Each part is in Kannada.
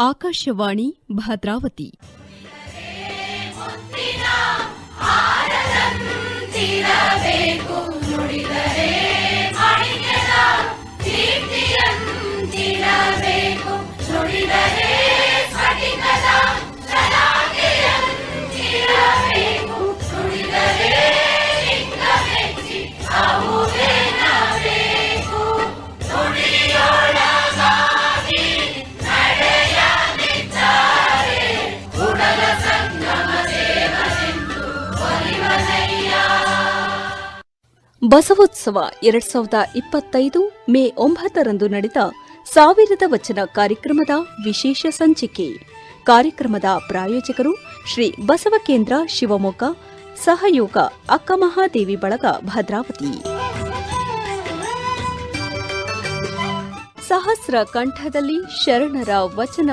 ಆಕಾಶವಾಣಿ ಭದ್ರಾವತಿ ಬಸವೋತ್ಸವ ಎರಡ್ ಸಾವಿರದ ಇಪ್ಪತ್ತೈದು ಮೇ ಒಂಬತ್ತರಂದು ನಡೆದ ಸಾವಿರದ ವಚನ ಕಾರ್ಯಕ್ರಮದ ವಿಶೇಷ ಸಂಚಿಕೆ. ಕಾರ್ಯಕ್ರಮದ ಪ್ರಾಯೋಜಕರು ಶ್ರೀ ಬಸವಕೇಂದ್ರ ಶಿವಮೊಗ್ಗ, ಸಹಯೋಗ ಅಕ್ಕಮಹಾದೇವಿ ಬಳಗ ಭದ್ರಾವತಿ. ಸಹಸ್ರ ಕಂಠದಲ್ಲಿ ಶರಣರ ವಚನ,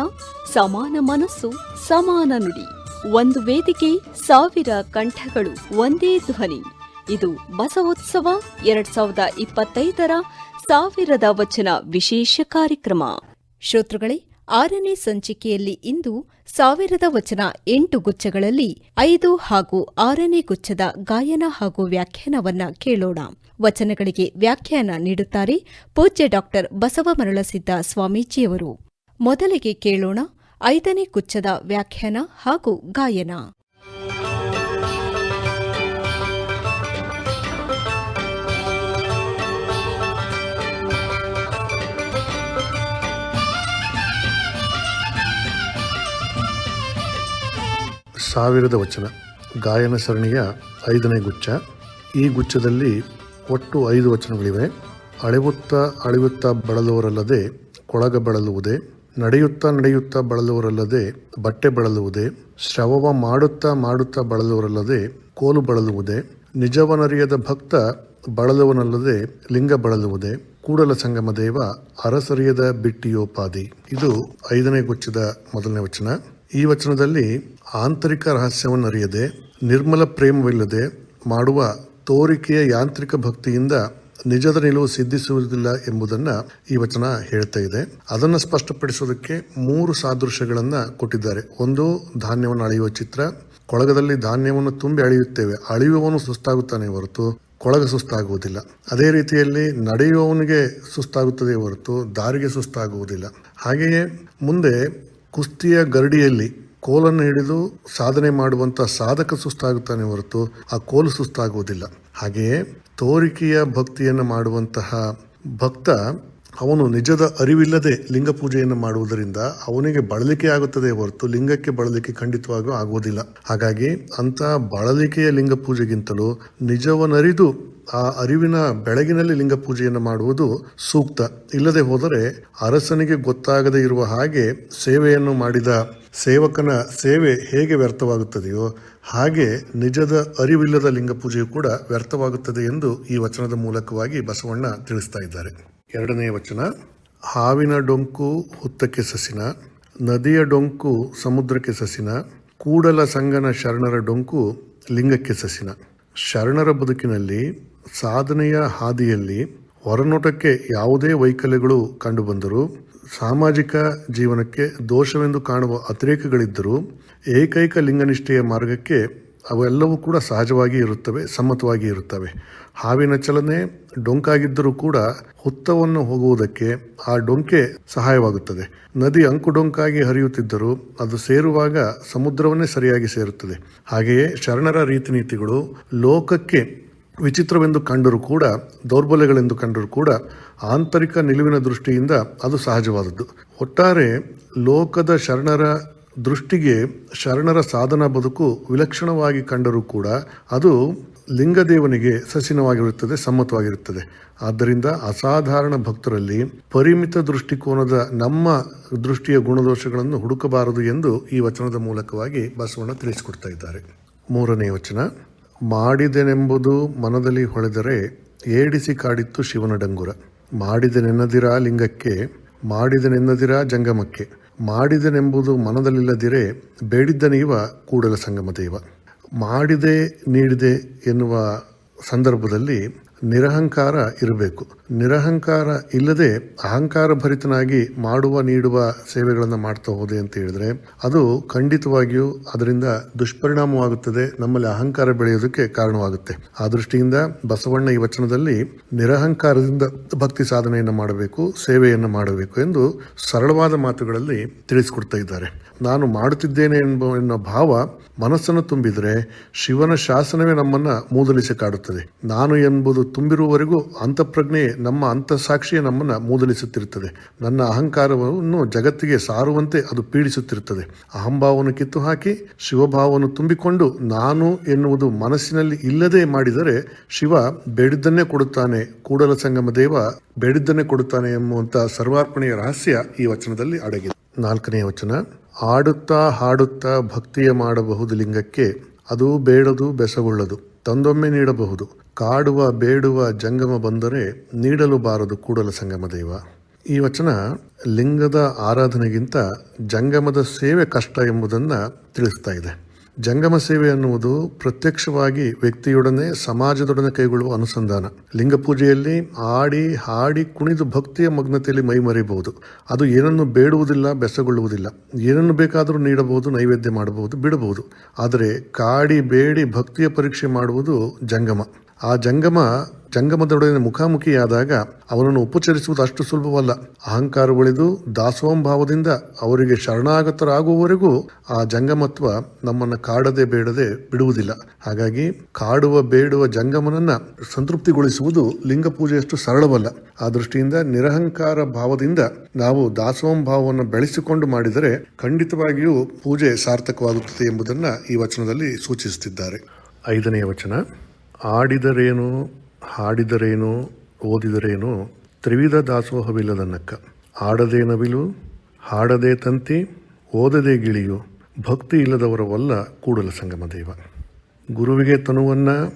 ಸಮಾನ ಮನಸ್ಸು, ಸಮಾನ ನುಡಿ. ಒಂದು ವೇದಿಕೆ ಸಾವಿರ ಕಂಠಗಳು, ಒಂದೇ ಧ್ವನಿ. ಇದು ಬಸವೋತ್ಸವ ಎರಡ್ ಸಾವಿರದ ಇಪ್ಪತ್ತೈದರ ಸಾವಿರದ ವಚನ ವಿಶೇಷ ಕಾರ್ಯಕ್ರಮ. ಶ್ರೋತೃಗಳೇ, ಆರನೇ ಸಂಚಿಕೆಯಲ್ಲಿ ಇಂದು ಸಾವಿರದ ವಚನ ಎಂಟು ಗುಚ್ಛಗಳಲ್ಲಿ ಐದು ಹಾಗೂ ಆರನೇ ಗುಚ್ಛದ ಗಾಯನ ಹಾಗೂ ವ್ಯಾಖ್ಯಾನವನ್ನ ಕೇಳೋಣ. ವಚನಗಳಿಗೆ ವ್ಯಾಖ್ಯಾನ ನೀಡುತ್ತಾರೆ ಪೂಜ್ಯ ಡಾಕ್ಟರ್ ಬಸವ ಮರಳಸಿದ್ದ ಸ್ವಾಮೀಜಿಯವರು. ಮೊದಲಿಗೆ ಕೇಳೋಣ ಐದನೇ ಗುಚ್ಛದ ವ್ಯಾಖ್ಯಾನ ಹಾಗೂ ಗಾಯನ. ಸಾವಿರದ ವಚನ. ಗಾಯನ ಸರಣಿಯ ಐದನೇ ಗುಚ್ಛ. ಈ ಗುಚ್ಛದಲ್ಲಿ ಒಟ್ಟು ಐದು ವಚನಗಳಿವೆ. ಅಳೆಯುತ್ತಾ ಅಳೆಯುತ್ತಾ ಬಳಲುವರಲ್ಲದೆ ಕೊಳಗ ಬಳಲುವುದೇ, ನಡೆಯುತ್ತಾ ನಡೆಯುತ್ತಾ ಬಳಲುವರಲ್ಲದೆ ಬಟ್ಟೆ ಬಳಲುವುದೇ, ಶ್ರವವ ಮಾಡುತ್ತಾ ಮಾಡುತ್ತಾ ಬಳಲುವರಲ್ಲದೆ ಕೋಲು ಬಳಲುವುದೇ, ನಿಜವನರಿಯದ ಭಕ್ತ ಬಳಲುವನಲ್ಲದೆ ಲಿಂಗ ಬಳಲುವುದೇ, ಕೂಡಲ ಸಂಗಮ ದೇವ ಅರಸರಿಯದ ಬಿಟ್ಟಿಯೋಪಾದಿ. ಇದು ಐದನೇ ಗುಚ್ಛದ ಮೊದಲನೇ ವಚನ. ಈ ವಚನದಲ್ಲಿ ಆಂತರಿಕ ರಹಸ್ಯವನ್ನು ಅರಿಯದೆ ನಿರ್ಮಲ ಪ್ರೇಮವಿಲ್ಲದೆ ಮಾಡುವ ತೋರಿಕೆಯ ಯಾಂತ್ರಿಕ ಭಕ್ತಿಯಿಂದ ನಿಜದ ನಿಲುವು ಸಿದ್ಧಿಸುವುದಿಲ್ಲ ಎಂಬುದನ್ನು ಈ ವಚನ ಹೇಳ್ತಾ ಇದೆ. ಅದನ್ನು ಸ್ಪಷ್ಟಪಡಿಸೋದಕ್ಕೆ ಮೂರು ಸಾದೃಶ್ಯಗಳನ್ನು ಕೊಟ್ಟಿದ್ದಾರೆ. ಒಂದು, ಧಾನ್ಯವನ್ನು ಅಳೆಯುವ ಚಿತ್ರ. ಕೊಳಗದಲ್ಲಿ ಧಾನ್ಯವನ್ನು ತುಂಬಿ ಅಳೆಯುತ್ತೇವೆ. ಅಳೆಯುವವನು ಸುಸ್ತಾಗುತ್ತಾನೆ ಹೊರತು ಕೊಳಗ ಸುಸ್ತಾಗುವುದಿಲ್ಲ. ಅದೇ ರೀತಿಯಲ್ಲಿ ನಡೆಯುವವನಿಗೆ ಸುಸ್ತಾಗುತ್ತದೆ ಹೊರತು ದಾರಿಗೆ ಸುಸ್ತಾಗುವುದಿಲ್ಲ. ಹಾಗೆಯೇ ಮುಂದೆ ಕುಸ್ತಿಯ ಗರಡಿಯಲ್ಲಿ ಕೋಲನ್ನು ಹಿಡಿದು ಸಾಧನೆ ಮಾಡುವಂತ ಸಾಧಕ ಸುಸ್ತಾಗುತ್ತಾನೆ ಹೊರತು ಆ ಕೋಲು ಸುಸ್ತಾಗುವುದಿಲ್ಲ. ಹಾಗೆಯೇ ತೋರಿಕೆಯ ಭಕ್ತಿಯನ್ನು ಮಾಡುವಂತಹ ಭಕ್ತ ಅವನು ನಿಜದ ಅರಿವಿಲ್ಲದೆ ಲಿಂಗ ಪೂಜೆಯನ್ನು ಮಾಡುವುದರಿಂದ ಅವನಿಗೆ ಬಳಲಿಕೆ ಆಗುತ್ತದೆ ಹೊರತು ಲಿಂಗಕ್ಕೆ ಬಳಲಿಕೆ ಖಂಡಿತವಾಗಿಯೂ ಆಗುವುದಿಲ್ಲ. ಹಾಗಾಗಿ ಅಂತಹ ಬಳಲಿಕೆಯ ಲಿಂಗ ಪೂಜೆಗಿಂತಲೂ ನಿಜವನರಿದು ಆ ಅರಿವಿನ ಬೆಳಗಿನಲ್ಲಿ ಲಿಂಗ ಪೂಜೆಯನ್ನು ಮಾಡುವುದು ಸೂಕ್ತ. ಇಲ್ಲದೆ ಹೋದರೆ ಅರಸನಿಗೆ ಗೊತ್ತಾಗದೇ ಇರುವ ಹಾಗೆ ಸೇವೆಯನ್ನು ಮಾಡಿದ ಸೇವಕನ ಸೇವೆ ಹೇಗೆ ವ್ಯರ್ಥವಾಗುತ್ತದೆಯೋ ಹಾಗೆ ನಿಜದ ಅರಿವಿಲ್ಲದ ಲಿಂಗ ಪೂಜೆಯು ಕೂಡ ವ್ಯರ್ಥವಾಗುತ್ತದೆ ಎಂದು ಈ ವಚನದ ಮೂಲಕವಾಗಿ ಬಸವಣ್ಣ ತಿಳಿಸ್ತಾ ಇದ್ದಾರೆ. ಎರಡನೆಯ ವಚನ, ಹಾವಿನ ಡೊಂಕು ಹುತ್ತಕ್ಕೆ ಸಸಿನ, ನದಿಯ ಡೊಂಕು ಸಮುದ್ರಕ್ಕೆ ಸಸಿನ, ಕೂಡಲ ಸಂಗನ ಶರಣರ ಡೊಂಕು ಲಿಂಗಕ್ಕೆ ಸಸಿನ. ಶರಣರ ಬದುಕಿನಲ್ಲಿ, ಸಾಧನೆಯ ಹಾದಿಯಲ್ಲಿ, ಹೊರನೋಟಕ್ಕೆ ಯಾವುದೇ ವೈಕಲ್ಯಗಳು ಕಂಡುಬಂದರೂ, ಸಾಮಾಜಿಕ ಜೀವನಕ್ಕೆ ದೋಷವೆಂದು ಕಾಣುವ ಅತಿರೇಕಗಳಿದ್ದರೂ, ಏಕೈಕ ಲಿಂಗನಿಷ್ಠೆಯ ಮಾರ್ಗಕ್ಕೆ ಅವೆಲ್ಲವೂ ಕೂಡ ಸಹಜವಾಗಿ ಇರುತ್ತವೆ ಸಮ್ಮತವಾಗಿ ಇರುತ್ತವೆ. ಹಾವಿನ ಚಲನೆ ಡೊಂಕಾಗಿದ್ದರೂ ಕೂಡ ಹುತ್ತವನ್ನು ಹೋಗುವುದಕ್ಕೆ ಆ ಡೊಂಕೆ ಸಹಾಯವಾಗುತ್ತದೆ. ನದಿ ಅಂಕುಡೊಂಕಾಗಿ ಹರಿಯುತ್ತಿದ್ದರೂ ಅದು ಸೇರುವಾಗ ಸಮುದ್ರವನ್ನೇ ಸರಿಯಾಗಿ ಸೇರುತ್ತದೆ. ಹಾಗೆಯೇ ಶರಣರ ರೀತಿ ನೀತಿಗಳು ಲೋಕಕ್ಕೆ ವಿಚಿತ್ರವೆಂದು ಕಂಡರೂ ಕೂಡ, ದೌರ್ಬಲ್ಯಗಳೆಂದು ಕಂಡರೂ ಕೂಡ ಆಂತರಿಕ ನಿಲುವಿನ ದೃಷ್ಟಿಯಿಂದ ಅದು ಸಹಜವಾದದ್ದು. ಒಟ್ಟಾರೆ ಲೋಕದ ಶರಣರ ದೃಷ್ಟಿಗೆ ಶರಣರ ಸಾಧನ ಬದುಕು ವಿಲಕ್ಷಣವಾಗಿ ಕಂಡರೂ ಕೂಡ ಅದು ಲಿಂಗದೇವನಿಗೆ ಸಸಿನವಾಗಿರುತ್ತದೆ, ಸಮ್ಮತವಾಗಿರುತ್ತದೆ. ಆದ್ದರಿಂದ ಅಸಾಧಾರಣ ಭಕ್ತರಲ್ಲಿ ಪರಿಮಿತ ದೃಷ್ಟಿಕೋನದ ನಮ್ಮ ದೃಷ್ಟಿಯ ಗುಣದೋಷಗಳನ್ನು ಹುಡುಕಬಾರದು ಎಂದು ಈ ವಚನದ ಮೂಲಕವಾಗಿ ಬಸವಣ್ಣ ತಿಳಿಸಿಕೊಡ್ತಾ ಇದ್ದಾರೆ. ಮೂರನೇ ವಚನ, ಮಾಡಿದೆನೆಂಬುದು ಮನದಲ್ಲಿ ಹೊಳೆದರೆ ಏಡಿಸಿ ಕಾಡಿತ್ತು ಶಿವನ ಡಂಗುರ. ಮಾಡಿದೆನೆನ್ನದಿರ ಲಿಂಗಕ್ಕೆ, ಮಾಡಿದೆನೆನ್ನದಿರ ಜಂಗಮಕ್ಕೆ. ಮಾಡಿದೆನೆಂಬುದು ಮನದಲ್ಲಿಲ್ಲದಿರೆ ಬೇಡಿದ್ದನೆಯುವ ನೀವ ಕೂಡಲ ಸಂಗಮ ದೈವ. ಮಾಡಿದೆ ನೀಡಿದೆ ಎನ್ನುವ ಸಂದರ್ಭದಲ್ಲಿ ನಿರಹಂಕಾರ ಇರಬೇಕು. ನಿರಹಂಕಾರ ಇಲ್ಲದೆ ಅಹಂಕಾರ ಭರಿತನಾಗಿ ಮಾಡುವ ನೀಡುವ ಸೇವೆಗಳನ್ನು ಮಾಡ್ತಾ ಹೋದೆ ಅಂತ ಹೇಳಿದ್ರೆ ಅದು ಖಂಡಿತವಾಗಿಯೂ ಅದರಿಂದ ದುಷ್ಪರಿಣಾಮವಾಗುತ್ತದೆ. ನಮ್ಮಲ್ಲಿ ಅಹಂಕಾರ ಬೆಳೆಯೋದಕ್ಕೆ ಕಾರಣವಾಗುತ್ತೆ. ಆ ದೃಷ್ಟಿಯಿಂದ ಬಸವಣ್ಣ ಈ ವಚನದಲ್ಲಿ ನಿರಹಂಕಾರದಿಂದ ಭಕ್ತಿ ಸಾಧನೆಯನ್ನು ಮಾಡಬೇಕು, ಸೇವೆಯನ್ನು ಮಾಡಬೇಕು ಎಂದು ಸರಳವಾದ ಮಾತುಗಳಲ್ಲಿ ತಿಳಿಸಿಕೊಡ್ತಾ ಇದ್ದಾರೆ. ನಾನು ಮಾಡುತ್ತಿದ್ದೇನೆ ಎಂಬ ಎನ್ನುವ ಭಾವ ಮನಸ್ಸನ್ನು ತುಂಬಿದರೆ ಶಿವನ ಶಾಸನವೇ ನಮ್ಮನ್ನು ಮೂದಲಿಸಿ ಕಾಡುತ್ತದೆ. ನಾನು ಎಂಬುದು ತುಂಬಿರುವವರೆಗೂ ಅಂತಃಪ್ರಜ್ಞೆ ನಮ್ಮ ಅಂತಃಸಾಕ್ಷಿಯೇ ನಮ್ಮನ್ನು ಮೂದಲಿಸುತ್ತಿರುತ್ತದೆ. ನನ್ನ ಅಹಂಕಾರವನ್ನು ಜಗತ್ತಿಗೆ ಸಾರುವಂತೆ ಅದು ಪೀಡಿಸುತ್ತಿರುತ್ತದೆ. ಅಹಂಭಾವವನ್ನು ಕಿತ್ತು ಹಾಕಿ ಶಿವಭಾವವನ್ನು ತುಂಬಿಕೊಂಡು ನಾನು ಎನ್ನುವುದು ಮನಸ್ಸಿನಲ್ಲಿ ಇಲ್ಲದೆ ಮಾಡಿದರೆ ಶಿವ ಬೇಡಿದ್ದನ್ನೇ ಕೊಡುತ್ತಾನೆ. ಕೂಡಲ ಸಂಗಮ ದೇವ ಬೇಡಿದ್ದನ್ನೇ ಕೊಡುತ್ತಾನೆ ಎಂಬುವಂತಹ ಸರ್ವಾರ್ಪಣೆಯ ರಹಸ್ಯ ಈ ವಚನದಲ್ಲಿ ಅಡಗಿದೆ. ನಾಲ್ಕನೆಯ ವಚನ, ಆಡುತ್ತಾ ಹಾಡುತ್ತಾ ಭಕ್ತಿಯ ಮಾಡಬಹುದು ಲಿಂಗಕ್ಕೆ, ಅದು ಬೇಡದು ಬೆಸಗೊಳ್ಳದು, ತಂದೊಮ್ಮೆ ನೀಡಬಹುದು. ಕಾಡುವ, ಬೇಡುವ ಜಂಗಮ ಬಂದರೆ ನೀಡಲು ಬಾರದು ಕೂಡಲ ಸಂಗಮ ದೈವ. ಈ ವಚನ ಲಿಂಗದ ಆರಾಧನೆಗಿಂತ ಜಂಗಮದ ಸೇವೆ ಕಷ್ಟ ಎಂಬುದನ್ನು ತಿಳಿಸ್ತಾ ಇದೆ. ಜಂಗಮ ಸೇವೆ ಅನ್ನುವುದು ಪ್ರತ್ಯಕ್ಷವಾಗಿ ವ್ಯಕ್ತಿಯೊಡನೆ, ಸಮಾಜದೊಡನೆ ಕೈಗೊಳ್ಳುವ ಅನುಸಂಧಾನ. ಲಿಂಗ ಪೂಜೆಯಲ್ಲಿ ಆಡಿ, ಹಾಡಿ, ಕುಣಿದು ಭಕ್ತಿಯ ಮಗ್ನತೆಯಲ್ಲಿ ಮೈಮರೆಯಬಹುದು. ಅದು ಏನನ್ನು ಬೇಡುವುದಿಲ್ಲ, ಬೆಸಗೊಳ್ಳುವುದಿಲ್ಲ. ಏನನ್ನು ಬೇಕಾದರೂ ನೀಡಬಹುದು, ನೈವೇದ್ಯ ಮಾಡಬಹುದು, ಬಿಡಬಹುದು. ಆದರೆ ಕಾಡಿ, ಬೇಡಿ, ಭಕ್ತಿಯ ಪರೀಕ್ಷೆ ಮಾಡುವುದು ಜಂಗಮ. ಆ ಜಂಗಮ, ಜಂಗಮದೊಡನೆ ಮುಖಾಮುಖಿಯಾದಾಗ ಅವನನ್ನು ಉಪಚರಿಸುವುದು ಅಷ್ಟು ಸುಲಭವಲ್ಲ. ಅಹಂಕಾರ ಉಳಿದು ದಾಸೋಂಭಾವದಿಂದ ಅವರಿಗೆ ಶರಣಾಗತರಾಗುವವರೆಗೂ ಆ ಜಂಗಮತ್ವ ನಮ್ಮನ್ನು ಕಾಡದೆ ಬೇಡದೆ ಬಿಡುವುದಿಲ್ಲ. ಹಾಗಾಗಿ ಕಾಡುವ, ಬೇಡುವ ಜಂಗಮನನ್ನ ಸಂತೃಪ್ತಿಗೊಳಿಸುವುದು ಲಿಂಗ ಪೂಜೆಯಷ್ಟು ಸರಳವಲ್ಲ. ಆ ದೃಷ್ಟಿಯಿಂದ ನಿರಹಂಕಾರ ಭಾವದಿಂದ ನಾವು ದಾಸೋಂಭಾವವನ್ನು ಬೆಳೆಸಿಕೊಂಡು ಮಾಡಿದರೆ ಖಂಡಿತವಾಗಿಯೂ ಪೂಜೆ ಸಾರ್ಥಕವಾಗುತ್ತದೆ ಎಂಬುದನ್ನು ಈ ವಚನದಲ್ಲಿ ಸೂಚಿಸುತ್ತಿದ್ದಾರೆ. ಐದನೆಯ ವಚನ. ಆಡಿದರೇನು, ಹಾಡಿದರೇನು, ಓದಿದರೇನು, ತ್ರಿವಿಧ ದಾಸೋಹವಿಲ್ಲದ ನಕ್ಕ ಆಡದೇ ನವಿಲು, ಹಾಡದೆ ತಂತಿ, ಓದದೆ ಗಿಳಿಯು, ಭಕ್ತಿ ಇಲ್ಲದವರ ವಲ್ಲ ಕೂಡಲ ಸಂಗಮ ದೇವ. ಗುರುವಿಗೆ ತನುವನ್ನು,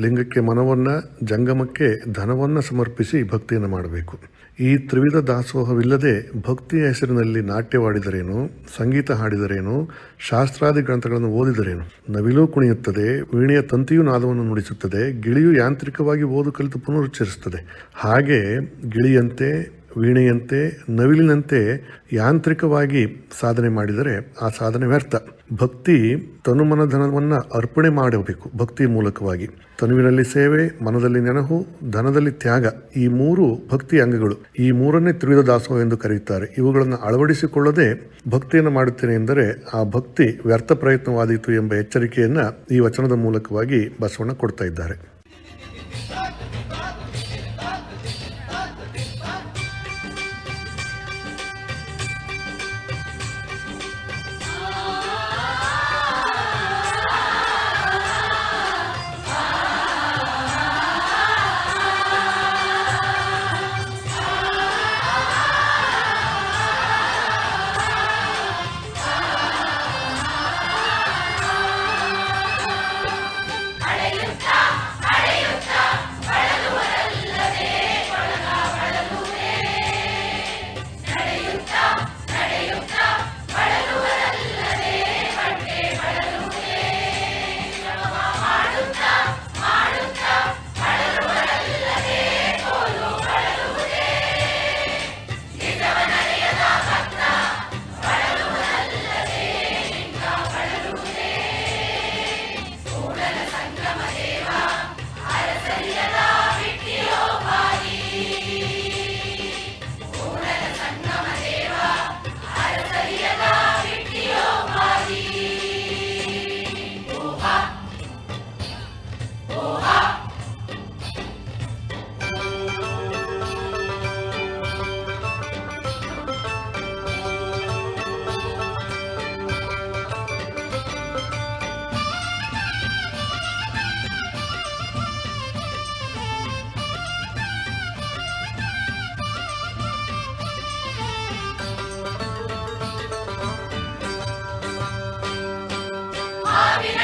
ಲಿಂಗಕ್ಕೆ ಮನವನ್ನು, ಜಂಗಮಕ್ಕೆ ಧನವನ್ನು ಸಮರ್ಪಿಸಿ ಭಕ್ತಿಯನ್ನು ಮಾಡಬೇಕು. ಈ ತ್ರಿವಿಧ ದಾಸೋಹವಿಲ್ಲದೆ ಭಕ್ತಿಯ ಹೆಸರಿನಲ್ಲಿ ನಾಟ್ಯವಾಡಿದರೇನು ಸಂಗೀತ ಹಾಡಿದರೇನು, ಶಾಸ್ತ್ರಾದಿ ಗ್ರಂಥಗಳನ್ನು ಓದಿದರೇನು? ನವಿಲು ಕುಣಿಯುತ್ತದೆ, ವೀಣೆಯ ತಂತಿಯು ನಾದವನ್ನು ನುಡಿಸುತ್ತದೆ, ಗಿಳಿಯು ಯಾಂತ್ರಿಕವಾಗಿ ಓದು ಕಲಿತು ಪುನರುಚ್ಚರಿಸುತ್ತದೆ. ಹಾಗೆ ಗಿಳಿಯಂತೆ ವೀಣೆಯಂತೆ, ನವಿಲಿನಂತೆ ಯಾಂತ್ರಿಕವಾಗಿ ಸಾಧನೆ ಮಾಡಿದರೆ ಆ ಸಾಧನೆ ವ್ಯರ್ಥ. ಭಕ್ತಿ ತನುಮನಧನವನ್ನು ಅರ್ಪಣೆ ಮಾಡಬೇಕು ಭಕ್ತಿ ಮೂಲಕವಾಗಿ. ತನುವಿನಲ್ಲಿ ಸೇವೆ, ಮನದಲ್ಲಿ ನೆನಹು, ಧನದಲ್ಲಿ ತ್ಯಾಗ ಈ ಮೂರು ಭಕ್ತಿ ಅಂಗಗಳು. ಈ ಮೂರನ್ನೇ ತ್ರಿವಿಧ ದಾಸೋಹ ಎಂದು ಕರೆಯುತ್ತಾರೆ. ಇವುಗಳನ್ನು ಅಳವಡಿಸಿಕೊಳ್ಳದೆ ಭಕ್ತಿಯನ್ನು ಮಾಡುತ್ತೇನೆ ಎಂದರೆ ಆ ಭಕ್ತಿ ವ್ಯರ್ಥ ಪ್ರಯತ್ನವಾದೀತು ಎಂಬ ಎಚ್ಚರಿಕೆಯನ್ನು ಈ ವಚನದ ಮೂಲಕವಾಗಿ ಬಸವಣ್ಣ ಕೊಡ್ತಾ ಇದ್ದಾರೆ.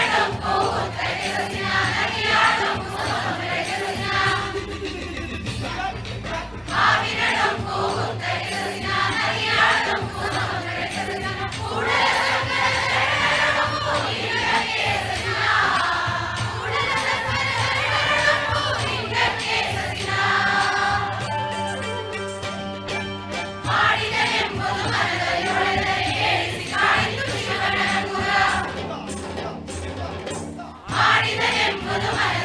Let them go, let 我有买。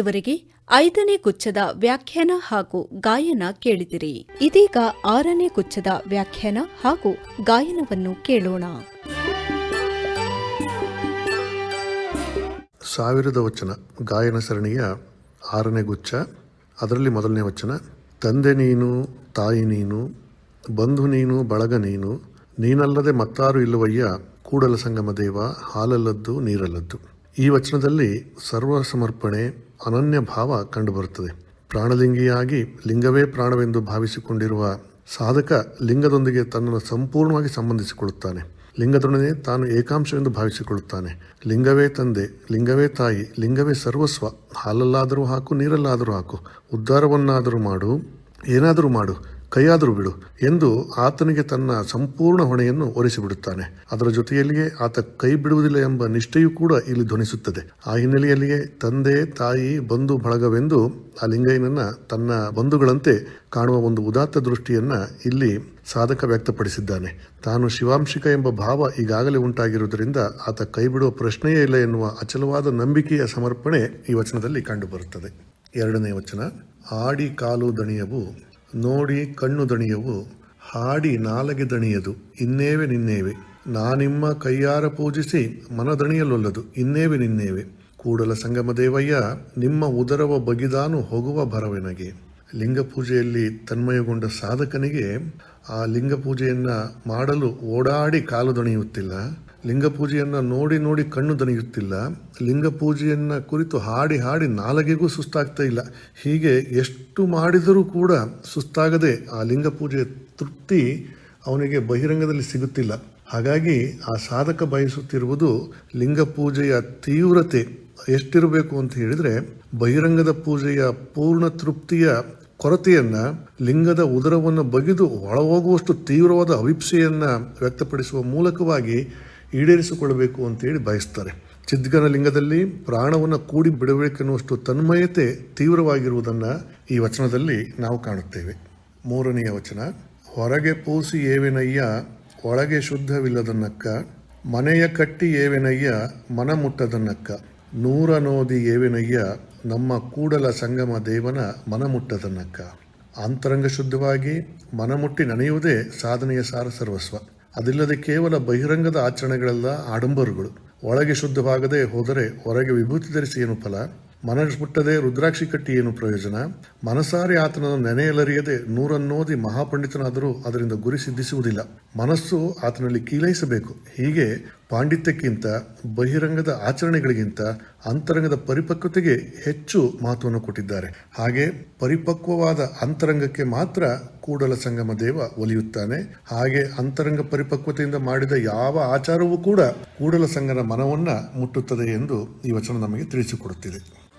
ಇದುವರೆಗೆ ಐದನೇ ಗುಚ್ಛದ ವ್ಯಾಖ್ಯಾನ ಹಾಗೂ ಗಾಯನ ಕೇಳಿದಿರಿ. ಇದೀಗ ಆರನೇ ಗುಚ್ಛದ ವ್ಯಾಖ್ಯಾನ ಹಾಗೂ ಗಾಯನವನ್ನು ಕೇಳೋಣ. ಸಾವಿರದ ವಚನ, ಗಾಯನ ಸರಣಿಯ ಆರನೇ ಗುಚ್ಛ, ಅದರಲ್ಲಿ ಮೊದಲನೇ ವಚನ, ತಂದೆ ನೀನು, ತಾಯಿ ನೀನು, ಬಂಧು ನೀನು, ಬಳಗ ನೀನು, ನೀನಲ್ಲದೆ ಮತ್ತಾರು ಇಲ್ಲವಯ್ಯ, ಕೂಡಲ ಸಂಗಮ ದೇವ, ಹಾಲಲ್ಲದ್ದು ನೀರಲ್ಲದ್ದು. ಈ ವಚನದಲ್ಲಿ ಸರ್ವ ಸಮರ್ಪಣೆ ಅನನ್ಯ ಭಾವ ಕಂಡುಬರುತ್ತದೆ. ಪ್ರಾಣಲಿಂಗಿಯಾಗಿ ಲಿಂಗವೇ ಪ್ರಾಣವೆಂದು ಭಾವಿಸಿಕೊಂಡಿರುವ ಸಾಧಕ ಲಿಂಗದೊಂದಿಗೆ ತನ್ನನ್ನು ಸಂಪೂರ್ಣವಾಗಿ ಸಂಬಂಧಿಸಿಕೊಳ್ಳುತ್ತಾನೆ. ಲಿಂಗದೊಡನೆ ತಾನು ಏಕಾಂಶವೆಂದು ಭಾವಿಸಿಕೊಳ್ಳುತ್ತಾನೆ. ಲಿಂಗವೇ ತಂದೆ, ಲಿಂಗವೇ ತಾಯಿ, ಲಿಂಗವೇ ಸರ್ವಸ್ವ, ಹಾಲಲ್ಲಾದರೂ ಹಾಕು, ನೀರಲ್ಲಾದರೂ ಹಾಕು, ಉದ್ಧಾರವನ್ನಾದರೂ ಮಾಡು, ಏನಾದರೂ ಮಾಡು ಕೈಯಾದರೂ ಬಿಡು ಎಂದು ಆತನಿಗೆ ತನ್ನ ಸಂಪೂರ್ಣ ಹೊಣೆಯನ್ನು ಒರೆಸಿಬಿಡುತ್ತಾನೆ. ಅದರ ಜೊತೆಯಲ್ಲಿಯೇ ಆತ ಕೈ ಬಿಡುವುದಿಲ್ಲ ಎಂಬ ನಿಷ್ಠೆಯೂ ಕೂಡ ಇಲ್ಲಿ ಧ್ವನಿಸುತ್ತದೆ. ಆ ಹಿನ್ನೆಲೆಯಲ್ಲಿಯೇ ತಂದೆ, ತಾಯಿ, ಬಂಧು ಬಳಗವೆಂದು ಆ ಲಿಂಗಯ್ಯನನ್ನ ತನ್ನ ಬಂಧುಗಳಂತೆ ಕಾಣುವ ಒಂದು ಉದಾತ್ತ ದೃಷ್ಟಿಯನ್ನ ಇಲ್ಲಿ ಸಾಧಕ ವ್ಯಕ್ತಪಡಿಸಿದ್ದಾನೆ. ತಾನು ಶಿವಾಂಶಿಕ ಎಂಬ ಭಾವ ಈಗಾಗಲೇ ಉಂಟಾಗಿರುವುದರಿಂದ ಆತ ಕೈ ಬಿಡುವ ಪ್ರಶ್ನೆಯೇ ಇಲ್ಲ ಎನ್ನುವ ಅಚಲವಾದ ನಂಬಿಕೆಯ ಸಮರ್ಪಣೆ ಈ ವಚನದಲ್ಲಿ ಕಂಡುಬರುತ್ತದೆ. ಎರಡನೇ ವಚನ, ಆಡಿ ಕಾಲು ದಣಿಯವು ನೋಡಿ ಕಣ್ಣು ದಣಿಯವು, ಹಾಡಿ ನಾಲಗೆ ದಣಿಯದು, ಇನ್ನೇವೆ ನಿನ್ನೇವೆ. ನಾನಿಮ್ಮ ಕೈಯಾರ ಪೂಜಿಸಿ ಮನದಣಿಯಲ್ಲೊಲ್ಲದು ಇನ್ನೇವೆ ನಿನ್ನೇವೆ. ಕೂಡಲ ಸಂಗಮ ದೇವಯ್ಯ, ನಿಮ್ಮ ಉದರವ ಬಗಿದಾನು ಹೋಗುವ ಭರವೆನಗೆ. ಲಿಂಗ ಪೂಜೆಯಲ್ಲಿ ತನ್ಮಯಗೊಂಡ ಸಾಧಕನಿಗೆ ಆ ಲಿಂಗ ಪೂಜೆಯನ್ನ ಮಾಡಲು ಓಡಾಡಿ ಕಾಲು ದಣಿಯುತ್ತಿಲ್ಲ. ಲಿಂಗ ಪೂಜೆಯನ್ನ ನೋಡಿ ನೋಡಿ ಕಣ್ಣು ದನಿಯುತ್ತಿಲ್ಲ ಲಿಂಗ ಪೂಜೆಯನ್ನ ಕುರಿತು ಹಾಡಿ ಹಾಡಿ ನಾಲಗೆಗೂ ಸುಸ್ತಾಗ್ತಾ ಇಲ್ಲ. ಹೀಗೆ ಎಷ್ಟು ಮಾಡಿದರೂ ಕೂಡ ಸುಸ್ತಾಗದೆ ಆ ಲಿಂಗ ಪೂಜೆಯ ತೃಪ್ತಿ ಅವನಿಗೆ ಬಹಿರಂಗದಲ್ಲಿ ಸಿಗುತ್ತಿಲ್ಲ. ಹಾಗಾಗಿ ಆ ಸಾಧಕ ಬಯಸುತ್ತಿರುವುದು ಲಿಂಗ ಪೂಜೆಯ ತೀವ್ರತೆ. ಎಷ್ಟಿರಬೇಕು ಅಂತ ಹೇಳಿದ್ರೆ ಬಹಿರಂಗದ ಪೂಜೆಯ ಪೂರ್ಣ ತೃಪ್ತಿಯ ಕೊರತೆಯನ್ನ ಲಿಂಗದ ಉದರವನ್ನು ಬಗೆದು ಒಳಹೋಗುವಷ್ಟು ತೀವ್ರವಾದ ಅವಿಪ್ಸೆಯನ್ನ ವ್ಯಕ್ತಪಡಿಸುವ ಮೂಲಕವಾಗಿ ಈಡೇರಿಸಿಕೊಳ್ಳಬೇಕು ಅಂತೇಳಿ ಬಯಸ್ತಾರೆ. ಚಿದ್ಗನ ಲಿಂಗದಲ್ಲಿ ಪ್ರಾಣವನ್ನು ಕೂಡಿ ಬಿಡಬೇಕೆನ್ನುವಷ್ಟು ತನ್ಮಯತೆ ತೀವ್ರವಾಗಿರುವುದನ್ನು ಈ ವಚನದಲ್ಲಿ ನಾವು ಕಾಣುತ್ತೇವೆ. ಮೂರನೆಯ ವಚನ, ಹೊರಗೆ ಪೂಸಿ ಏವೆನಯ್ಯ, ಒಳಗೆ ಶುದ್ಧವಿಲ್ಲದನ್ನಕ್ಕ ಮನೆಯ ಕಟ್ಟಿ ಏವೆನಯ್ಯ, ಮನ ಮುಟ್ಟದನ್ನಕ್ಕ ನೂರ ನೋದಿ ಏವೆನಯ್ಯ, ನಮ್ಮ ಕೂಡಲ ಸಂಗಮ ದೇವನ ಮನ ಮುಟ್ಟದನ್ನಕ್ಕ ಅಂತರಂಗ ಶುದ್ಧವಾಗಿ ಮನಮುಟ್ಟಿ ನನೆಯುವುದೇ ಸಾಧನೆಯ ಸಾರ ಸರ್ವಸ್ವ ಅದಿಲ್ಲದೆ ಕೇವಲ ಬಹಿರಂಗದ ಆಚರಣೆಗಳೆಲ್ಲ ಆಡಂಬರುಗಳು. ಒಳಗೆ ಶುದ್ಧವಾಗದೆ ಹೋದರೆ ಹೊರಗೆ ವಿಭೂತಿ ಧರಿಸಿ ಏನು ಫಲ? ಮನಸ್ಸು ಮುಟ್ಟದೆ ರುದ್ರಾಕ್ಷಿ ಕಟ್ಟಿ ಏನು ಪ್ರಯೋಜನ? ಮನಸಾರಿ ಆತನನ್ನು ನೆನೆಯಲರಿಯದೆ ನೂರನ್ನೋದಿ ಮಹಾಪಂಡಿತನಾದರೂ ಅದರಿಂದ ಗುರಿ ಸಿದ್ಧಿಸುವುದಿಲ್ಲ. ಮನಸ್ಸು ಆತನಲ್ಲಿ ಕೀಲೈಸಬೇಕು. ಹೀಗೆ ಪಾಂಡಿತ್ಯಕ್ಕಿಂತ, ಬಹಿರಂಗದ ಆಚರಣೆಗಳಿಗಿಂತ ಅಂತರಂಗದ ಪರಿಪಕ್ವತೆಗೆ ಹೆಚ್ಚು ಮಹತ್ವವನ್ನು ಕೊಟ್ಟಿದ್ದಾರೆ. ಹಾಗೆ ಪರಿಪಕ್ವವಾದ ಅಂತರಂಗಕ್ಕೆ ಮಾತ್ರ ಕೂಡಲ ಸಂಗಮ ದೇವ ಒಲಿಯುತ್ತಾನೆ. ಹಾಗೆ ಅಂತರಂಗ ಪರಿಪಕ್ವತೆಯಿಂದ ಮಾಡಿದ ಯಾವ ಆಚಾರವೂ ಕೂಡ ಕೂಡಲ ಸಂಗನ ಮನವನ್ನ ಮುಟ್ಟುತ್ತದೆ ಎಂದು ಈ ವಚನ ನಮಗೆ ತಿಳಿಸಿಕೊಡುತ್ತಿದೆ.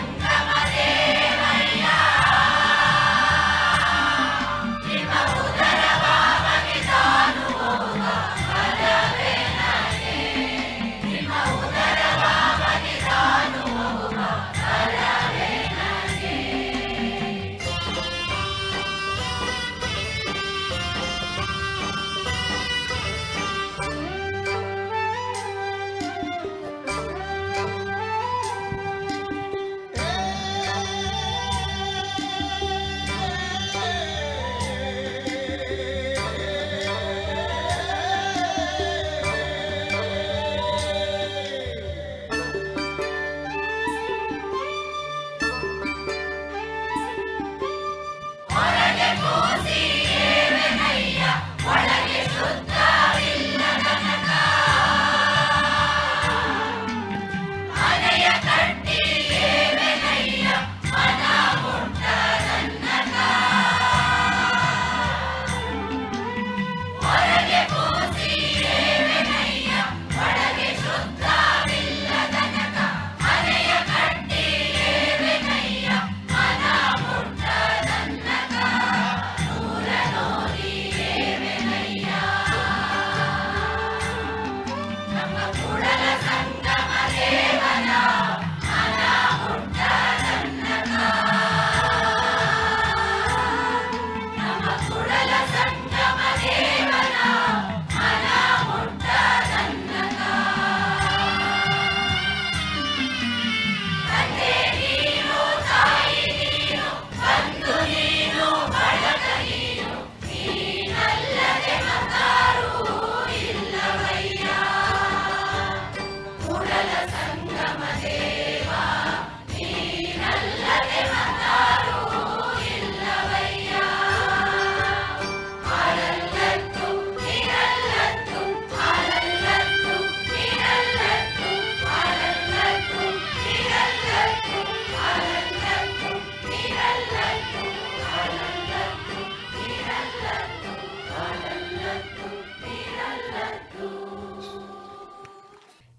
Yeah.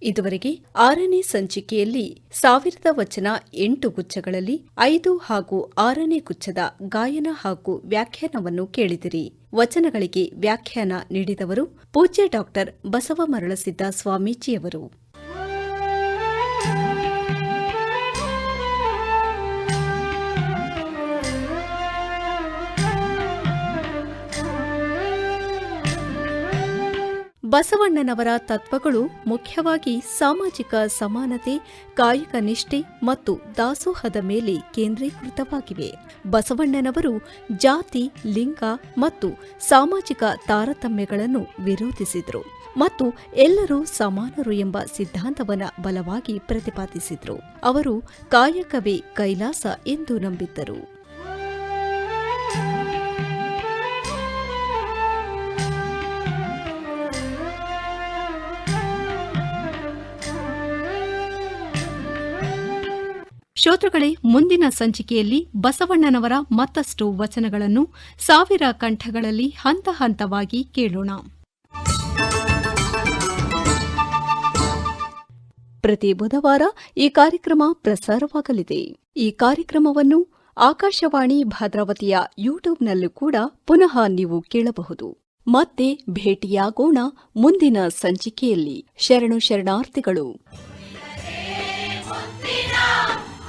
ಇದುವರೆಗೆ ಆರನೇ ಸಂಚಿಕೆಯಲ್ಲಿ ಸಾವಿರದ ವಚನ ಎಂಟು ಗುಚ್ಛಗಳಲ್ಲಿ ಐದು ಹಾಗೂ ಆರನೇ ಗುಚ್ಛದ ಗಾಯನ ಹಾಗೂ ವ್ಯಾಖ್ಯಾನವನ್ನು ಕೇಳಿದಿರಿ. ವಚನಗಳಿಗೆ ವ್ಯಾಖ್ಯಾನ ನೀಡಿದವರು ಪೂಜ್ಯ ಡಾಕ್ಟರ್ ಬಸವ ಮರಳಸಿದ್ದ ಸ್ವಾಮೀಜಿಯವರು. ಬಸವಣ್ಣನವರ ತತ್ವಗಳು ಮುಖ್ಯವಾಗಿ ಸಾಮಾಜಿಕ ಸಮಾನತೆ, ಕಾಯಕ ನಿಷ್ಠೆ ಮತ್ತು ದಾಸೋಹದ ಮೇಲೆ ಕೇಂದ್ರೀಕೃತವಾಗಿವೆ. ಬಸವಣ್ಣನವರು ಜಾತಿ, ಲಿಂಗ ಮತ್ತು ಸಾಮಾಜಿಕ ತಾರತಮ್ಯಗಳನ್ನು ವಿರೋಧಿಸಿದರು ಮತ್ತು ಎಲ್ಲರೂ ಸಮಾನರು ಎಂಬ ಸಿದ್ಧಾಂತವನ್ನು ಬಲವಾಗಿ ಪ್ರತಿಪಾದಿಸಿದರು. ಅವರು ಕಾಯಕವೇ ಕೈಲಾಸ ಎಂದು ನಂಬಿದ್ದರು. ಶ್ರೋತೃಗಳೇ, ಮುಂದಿನ ಸಂಚಿಕೆಯಲ್ಲಿ ಬಸವಣ್ಣನವರ ಮತ್ತಷ್ಟು ವಚನಗಳನ್ನು ಸಾವಿರ ಕಂಠಗಳಲ್ಲಿ ಹಂತ ಹಂತವಾಗಿ ಕೇಳೋಣ. ಪ್ರತಿ ಬುಧವಾರ ಈ ಕಾರ್ಯಕ್ರಮ ಪ್ರಸಾರವಾಗಲಿದೆ. ಈ ಕಾರ್ಯಕ್ರಮವನ್ನು ಆಕಾಶವಾಣಿ ಭದ್ರಾವತಿಯ ಯೂಟ್ಯೂಬ್ನಲ್ಲೂ ಕೂಡ ಪುನಃ ನೀವು ಕೇಳಬಹುದು. ಮತ್ತೆ ಭೇಟಿಯಾಗೋಣ ಮುಂದಿನ ಸಂಚಿಕೆಯಲ್ಲಿ. ಶರಣು ಶರಣಾರ್ಥಿಗಳು.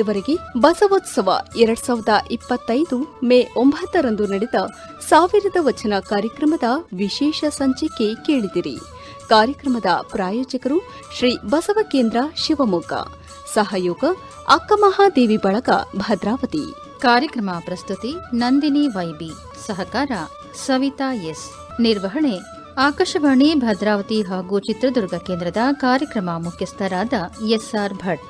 ಇದುವರೆಗೆ ಬಸವೋತ್ಸವ ಎರಡ್ ಸಾವಿರದ ಇಪ್ಪತ್ತೈದು ಮೇ ಒಂಬತ್ತರಂದು ನಡೆದ ಸಾವಿರದ ವಚನ ಕಾರ್ಯಕ್ರಮದ ವಿಶೇಷ ಸಂಚಿಕೆ ಕೇಳಿದಿರಿ. ಕಾರ್ಯಕ್ರಮದ ಪ್ರಾಯೋಜಕರು ಶ್ರೀ ಬಸವ ಕೇಂದ್ರ ಶಿವಮೊಗ್ಗ. ಸಹಯೋಗ ಅಕ್ಕಮಹಾದೇವಿ ಬಳಗ ಭದ್ರಾವತಿ. ಕಾರ್ಯಕ್ರಮ ಪ್ರಸ್ತುತಿ ನಂದಿನಿ ವೈಬಿ. ಸಹಕಾರ ಸವಿತಾ ಎಸ್. ನಿರ್ವಹಣೆ ಆಕಾಶವಾಣಿ ಭದ್ರಾವತಿ ಹಾಗೂ ಚಿತ್ರದುರ್ಗ ಕೇಂದ್ರದ ಕಾರ್ಯಕ್ರಮ ಮುಖ್ಯಸ್ಥರಾದ ಎಸ್ಆರ್ ಭಟ್.